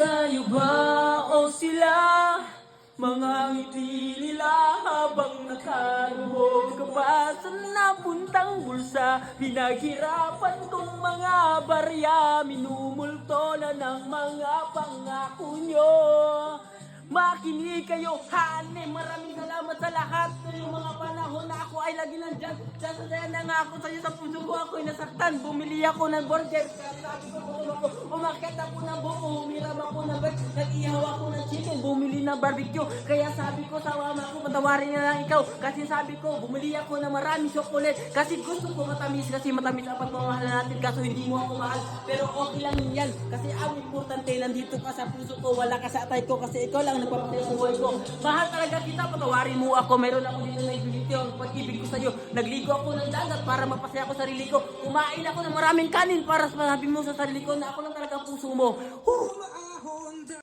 Tayo ba o sila? Mga ngiti nila habang nakaruhog ka pa. Sa bulsa? Pinaghirapan kong mga barya. Minumulto na ng mga pangako nyo. Makinig kayo, hane, maraming salamat sa lahat. Yung mga panahon na ako ay lagi nandyan. Sasasaya na nga ako sa'yo. Sa puso ko, ako'y nasaktan. Bumili ako ng burger, umakit ako ng buo, humiram ako ng bag, nag-ihaw ako ng chicken, bumili ng barbecue. Kaya sabi ko sa ko, patawarin na lang ikaw. Kasi sabi ko, bumili ako ng maraming chocolate. Kasi gusto ko matamis, kasi matamis ang pagmamahal natin. Kaso hindi mo ako mahal, pero okay lang yan. Kasi ang importante, nandito ka sa puso ko, wala ka sa atay ko, kasi ikaw lang nagpapatay sa buhay ko. Mahal talaga kita, patawarin mo ako. Mayroon ako dito na ibigiti ang pag-ibig ko sa'yo. Nagligo ako ng dagat para mapasaya ko sarili ko. Kumain ako ng maraming kanin para sabi mo sa sarili ko na ako lang talaga puso mo. Huh! whole